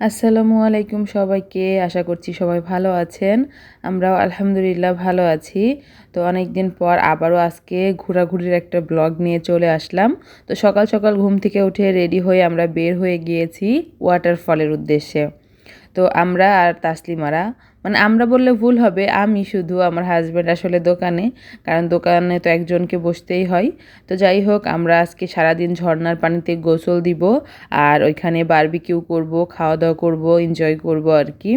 আসসালামু আলাইকুম সবাইকে। আশা করছি সবাই ভালো আছেন। আমরাও আলহামদুলিল্লাহ ভালো আছি। তো অনেক দিন পর আবারও আজকে ঘোরাঘুরির একটা ব্লগ নিয়ে চলে আসলাম। তো সকাল সকাল ঘুম থেকে উঠে রেডি হয়ে আমরা বের হয়ে গিয়েছি ওয়াটারফলের উদ্দেশ্যে। তো আমরা আর তাসলিমারা মানে আমরা বললে ভুল হবে, আমি শুধু আমার হাজব্যান্ড আসলে দোকানে, কারণ দোকানে তো একজনকে বসতেই হয়। তো যাই হোক, আমরা আজকে সারাদিন ঝর্নার পানিতে গোসল দিব আর ওইখানে বারবিকিউ করব খাওয়া দাওয়া করব এনজয় করব আর কি।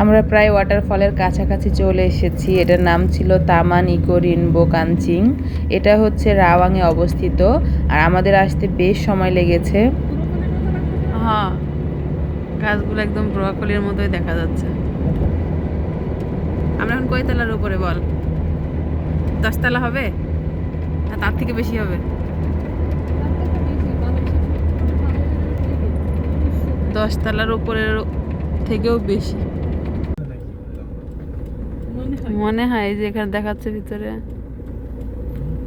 আমরা প্রায় ওয়াটারফলের কাছাকাছি চলে এসেছি, এটার নাম ছিল তামান ইকো রিনবো কাঞ্চিং এটা হচ্ছে রাওয়াংয়ে অবস্থিত আর আমাদের আসতে বেশ সময় লেগেছে। হ্যাঁ গাছগুলো একদম ব্রকলির মতোই দেখা যাচ্ছে। আমরা এখন কয়তলার উপরে, বল? দশতলা হবে? না, তার থেকে বেশি হবে? দশতলার উপরের থেকেও বেশি। মনে হয় যে এখানে দেখাচ্ছে ভিতরে।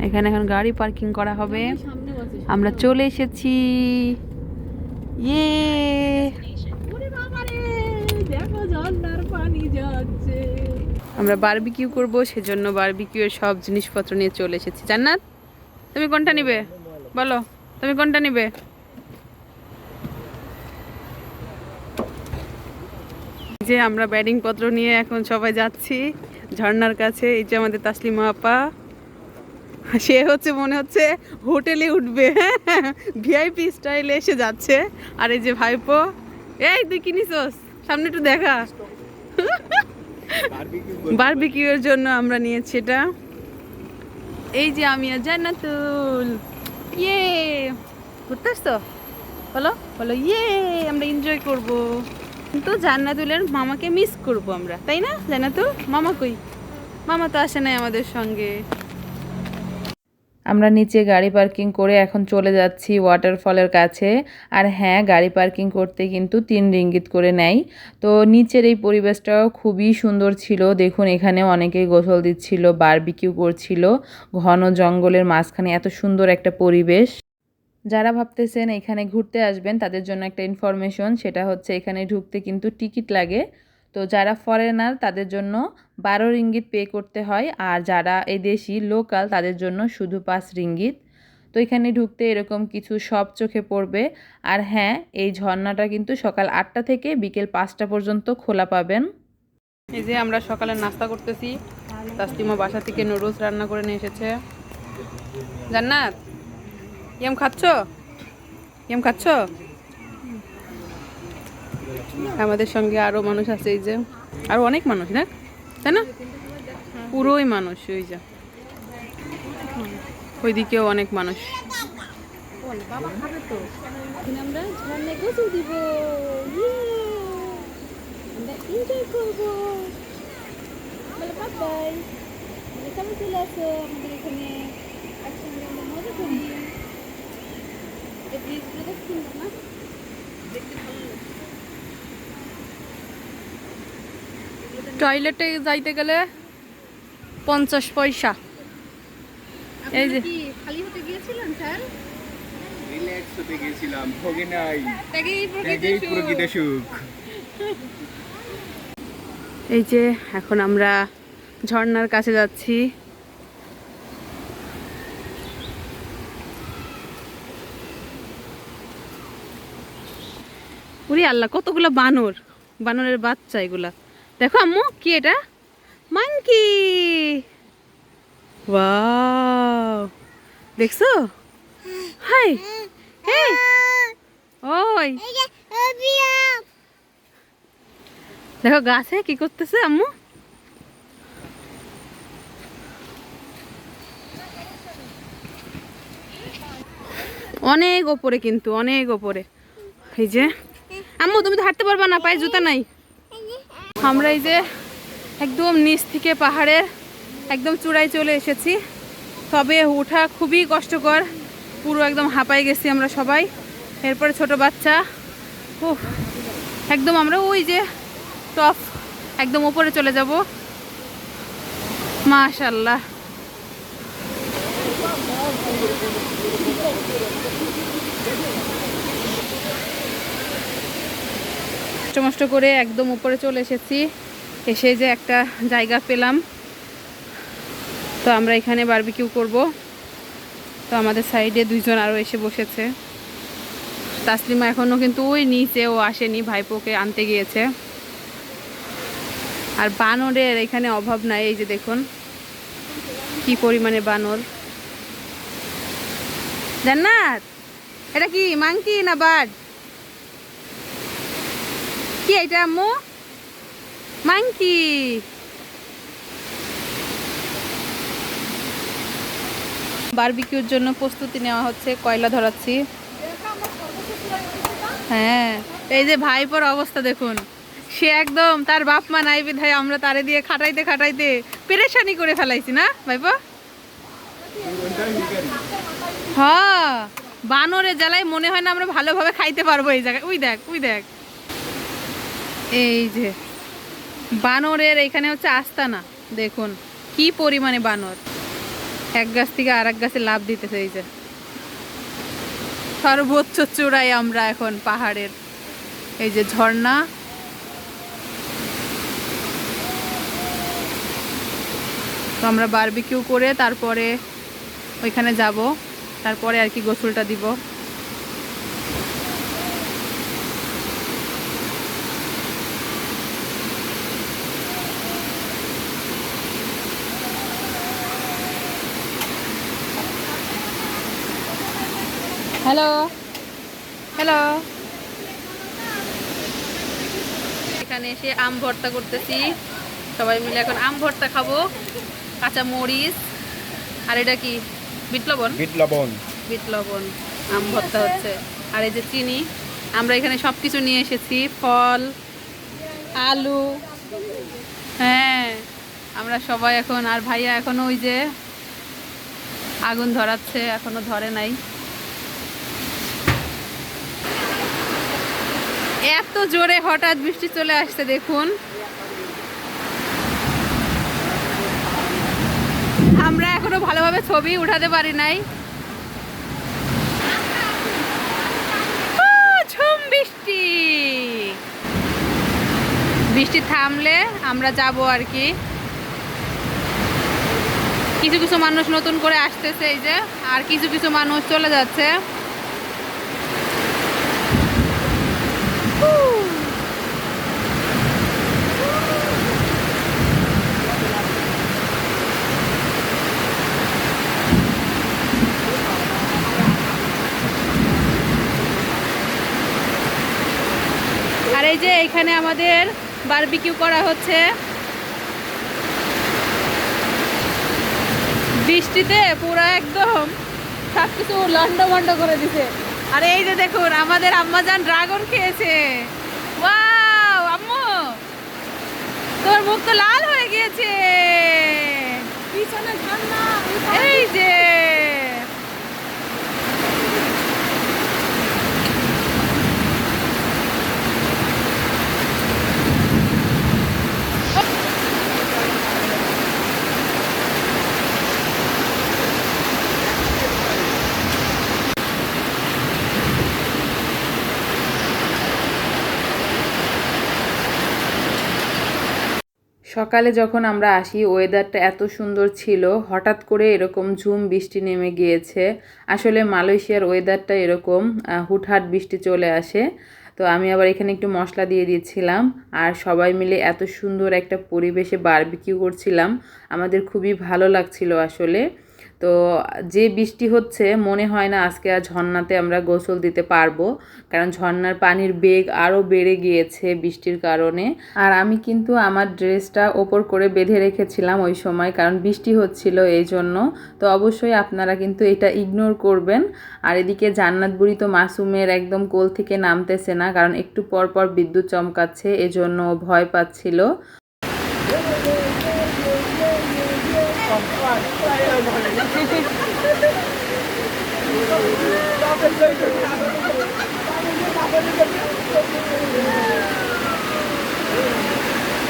এখানে এখন গাড়ি পার্কিং করা হবে। আমরা চলে এসেছি। ইয়ে! আমরা বারবিকিউ করব, সেজন্য বারবিকিউ এর সব জিনিসপত্র নিয়ে চলে এসেছি। জান্নাত, তুমি কোনটা নিবে? বলো, তুমি কোনটা নিবে? যে আমরা ব্যাটিং পত্র নিয়ে এখন সবাই যাচ্ছি ঝর্ণার কাছে, এই যে আমাদের তাসলিমা আপা। সে হচ্ছে, মনে হচ্ছে হোটেলে উঠবে ভিআইপি স্টাইলে এসে যাচ্ছে। আর এই যে ভাইপো, এই তুই কি নিছোস? সামনে একটু দেখা। বারবিকিউ এর জন্য আমরা নিয়েছি এটা। এই যে আমি আর জান্নাতুল। ইয়ে ঘুরতে আসতো বলো বলো ইয়ে আমরা এনজয় করব। কিন্তু জান্নাতুলের মামাকে মিস করব আমরা, তাই না? জান্নাতুল, মামা কই? মামা তো আসে নাই আমাদের সঙ্গে। আমরা নিচে গাড়ি পার্কিং করে এখন চলে যাচ্ছি ওয়াটারফলের কাছে। আর হ্যাঁ গাড়ি পার্কিং করতে কিন্তু তিন রিঙ্গিত করে নেয়। তো নিচের এই পরিবেশটাও খুবই সুন্দর ছিল। দেখুন, এখানে অনেকেই গোসল দিচ্ছিল বারবিকিউ করছিল, ঘন জঙ্গলের মাঝখানে এত সুন্দর একটা পরিবেশ। যারা ভাবতেছেন এখানে ঘুরতে আসবেন, তাদের জন্য একটা ইনফরমেশন সেটা হচ্ছে এখানে ঢুকতে কিন্তু টিকিট লাগে। তো যারা ফরেনার তাদের জন্য বারো রিঙ্গিত পে করতে হয়। আর যারা এই দেশি লোকাল তাদের জন্য শুধু পাঁচ রিঙ্গিত। তো এখানে ঢুকতে এরকম কিছু সব চোখে পড়বে। আর হ্যাঁ এই ঝর্ণাটা কিন্তু সকাল আটটা থেকে বিকেল পাঁচটা পর্যন্ত খোলা পাবেন। এই যে আমরা সকালে নাস্তা করতেছি। তাস্তিমা বাসা থেকে নুডলস রান্না করে নিয়ে এসেছে। জান্নাত, ইয়াম খাচ্ছ? ইয়াম খাচ্ছ? আমাদের সঙ্গে আরও মানুষ আছে, এই যে, আরও অনেক মানুষ, না? তাই না? পুরোই মানুষ ওই যে। ওইদিকেও অনেক মানুষ। আমরা ঝর্ণায় গোসল দিব আমরা এনজয় করব বলে বাই আমরা সবাই চলে আসো আমাদের এখানে একসঙ্গে আমরা মজা করি এই ব্রিজগুলো খুব সুন্দর না দেখতে ভালো লাগে টয়লেটে যাইতে গেলে পঞ্চাশ পয়সা। এই যে। খালি হতে গিয়েছিলেন স্যার? রিল্যাক্স হতে গেছিলাম ভোগে নাই। ত্যাগেই ত্যাগেই প্রকৃত সুখ। এই যে এখন আমরা ঝর্নার কাছে যাচ্ছি। উরি আল্লাহ কতগুলো বানর। বানরের বাচ্চা এগুলা। দেখো আম্মু, কি এটা? মাংকি ওয়াও দেখছ? হাই হ্যাঁ ওই দেখো গাছে কি করতেছে আম্মু? অনেক ওপরে কিন্তু, অনেক ওপরে। এই যে, আম্মু, তুমি তো হাঁটতে পারবা না, পায়ে জুতা নাই। আমরা এই যে একদম নিচ থেকে পাহাড়ের একদম চূড়ায় চলে এসেছি। তবে ওঠা খুবই কষ্টকর। পুরো একদম হাঁপাই গেছি আমরা সবাই। এরপরে ছোট বাচ্চা। উফ, একদম আমরা ওই যে টপ একদম উপরে চলে যাব। মাশাল্লাহ কষ্ট করে একদম উপরে চলে এসেছি। এসে যে একটা জায়গা পেলাম। তো আমরা এখানে বারবিকিউ করব। তো আমাদের সাইডে দুইজন আরও এসে বসেছে। তাসলিমা এখনও কিন্তু ওই নিচে ও আসেনি, ভাইপোকে আনতে গিয়েছে। আর বানরের এখানে অভাব নাই, এই যে দেখুন। কি পরিমাণে বানর। জান্নাত! এটা কি, মাংকি না বার্ড? কি এটা, আম্মু? মাংকি বারবিকিউর জন্য প্রস্তুতি নেওয়া হচ্ছে, কয়লা ধরাচ্ছি। হ্যাঁ এই যে ভাইপোর অবস্থা দেখুন। সে একদম তার বাপ মা নাই বিধায় আমরা তারে দিয়ে খাটাইতে খাটাইতে পেরেশানি করে ফেলাইছি না, ভাইপো? হ্যাঁ বানরে জ্বালায় মনে হয় না আমরা ভালোভাবে খাইতে পারব এই জায়গায়। উই দেখ উই দেখ। এই যে, বানরের এখানে হচ্ছে আস্তানা, দেখুন, কি পরিমাণে বানর। এক গাছ থেকে আর এক গাছে লাভ দিতেছে এই যে। সর্বোচ্চ চূড়ায় আমরা এখন পাহাড়ের, এই যে ঝর্ণা। তো আমরা বারবিকিউ করে তারপরে ওইখানে যাব, তারপরে আর কি গোসলটা দিব। হ্যালো। হ্যালো। এখানে এসে আম ভর্তা করতেছি। সবাই মিলে এখন আম ভর্তা খাব কাঁচা মরিচ আর এটা কি? বিট লবণ? বিট লবণ। বিট লবণ আম ভর্তা হচ্ছে। আর এই যে চিনি আমরা এখানে সব কিছু নিয়ে এসেছি ফল আলু। হ্যাঁ আমরা সবাই এখন আর ভাইয়া এখনও ওই যে আগুন ধরাচ্ছে এখনও ধরে নাই। এত জোরে হঠাৎ বৃষ্টি চলে আসছে, দেখুন। আমরা এখনও ভালোভাবে ছবি উঠাতে পারি নাই। বৃষ্টি। বৃষ্টি থামলে আমরা যাব আর কি। কিছু কিছু মানুষ নতুন করে আসতেছে, এই যে, আর কিছু কিছু মানুষ চলে যাচ্ছে। যে এখানে আমাদের বারবিকিউ করা হচ্ছে। বৃষ্টিতে পুরো একদম সব কিছু লন্ড ভন্ড করে দিছে। আর এই যে দেখুন আমাদের আম্মাজান ড্রাগন খেয়েছে। ওয়াও আম্মু! তোর মুখ তো লাল হয়ে গিয়েছে। পিছনে ঝর্ণা এই যে। সকালে যখন আমরা আসি ওয়েদারটা এত সুন্দর ছিল, হঠাৎ করে এরকম ঝুম বৃষ্টি নেমে গিয়েছে। আসলে মালয়েশিয়ার ওয়েদারটা এরকম হুটহাট বৃষ্টি চলে আসে। তো আমি আবার এখানে একটু মশলা দিয়ে দিয়েছিলাম আর সবাই মিলে এত সুন্দর একটা পরিবেশে বারবিকিউ করছিলাম। আমাদের খুবই ভালো লাগছিল আসলে। তো যে বৃষ্টি হচ্ছে, মনে হয় না আজকে আর ঝর্ণাতে আমরা গোসল দিতে পারব। কারণ ঝর্ণার পানির বেগ আরও বেড়ে গিয়েছে বৃষ্টির কারণে। আর আমি কিন্তু আমার ড্রেসটা ওপর করে বেঁধে রেখেছিলাম ওই সময়, কারণ বৃষ্টি হচ্ছিল এই জন্য। তো অবশ্যই আপনারা কিন্তু এটা ইগনোর করবেন। আর এদিকে জান্নাত বুড়ি তো মাসুমের একদম কোল থেকে নামতেছে না, কারণ একটু পর পর বিদ্যুৎ চমকাচ্ছে, এজন্য ভয় পাচ্ছিল।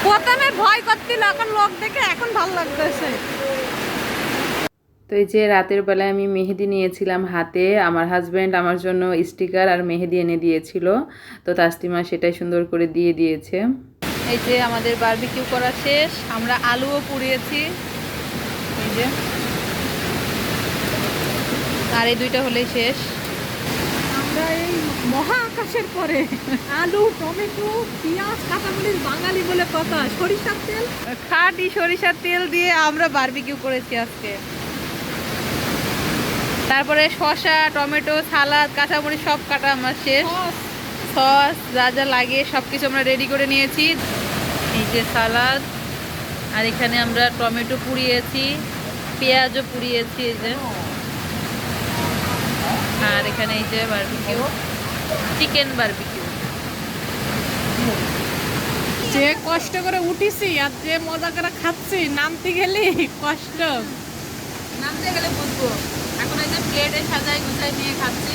প্রথমে ভয় করছিল এখন লোক দেখে এখন ভালো লাগতেছে। তো এই যে রাতের বেলায় আমি মেহেদি নিয়েছিলাম হাতে আমার হাজব্যান্ড আমার জন্য স্টিকার আর মেহেদি এনে দিয়েছিল তো তাস্তিমা সেটাই সুন্দর করে দিয়ে দিয়েছে। এই যে আমাদের বারবিকিউ করা শেষ আমরা আলুও পুড়িয়েছি। এই যে। আর এই দুইটা হলেই শেষ। আমরা এই মহা আকাশের পরে। আলু টমেটো পেঁয়াজ কাঁচামরিচ বাঙালি বলে কথা সরিষার তেল। খাঁটি সরিষার তেল দিয়ে আমরা বারবিকিউ করেছি আজকে। তারপরে শসা টমেটো সালাদ কাঁচামরিচ সব কাটা আমার শেষ। সস। যা যা লাগে সব কিছু আমরা রেডি করে নিয়েছি। এই যে সালাদ আর এখানে আমরা টমেটো পুড়িয়েছি পেঁয়াজও পুড়িয়েছি এই যে। আর এখানে এই যে বারবিকিউ চিকেন বারবিকিউ যে কষ্ট করে উঠিছি আর যে মজা করে খাচ্ছি নামতে গেলে কষ্ট। নামতে গেলে বুঝব। এখন এই যে প্লেটে সাজাই গুছাই নিয়ে খাচ্ছি।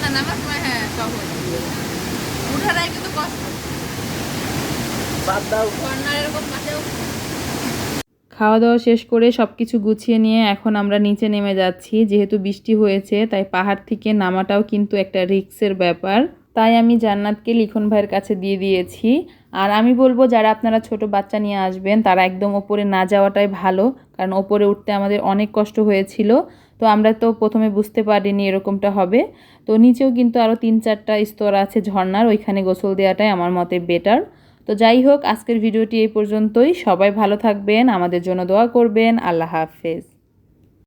না নামার সময় হ্যাঁ সহজ উঠাটাই কিন্তু কষ্ট। কর্নার এরকম কাছেও খাওয়া দাওয়া শেষ করে সব কিছু গুছিয়ে নিয়ে এখন আমরা নিচে নেমে যাচ্ছি। যেহেতু বৃষ্টি হয়েছে, তাই পাহাড় থেকে নামাটাও কিন্তু একটা রিক্সের ব্যাপার। তাই আমি জান্নাতকে লিখন ভাইয়ের কাছে দিয়ে দিয়েছি। আর আমি বলব, যারা আপনারা ছোট বাচ্চা নিয়ে আসবেন, তারা একদম ওপরে না যাওয়াটাই ভালো। কারণ ওপরে উঠতে আমাদের অনেক কষ্ট হয়েছিল। তো আমরা তো প্রথমে বুঝতে পারিনি এরকমটা হবে। তো নিচেও কিন্তু আরও তিন চারটা স্তর আছে ঝর্নার ওইখানে গোসল দেওয়াটাই আমার মতে বেটার তো যাই হোক, আজকের ভিডিওটি এই পর্যন্তই। সবাই ভালো থাকবেন, আমাদের জন্য দোয়া করবেন। আল্লাহ হাফেজ।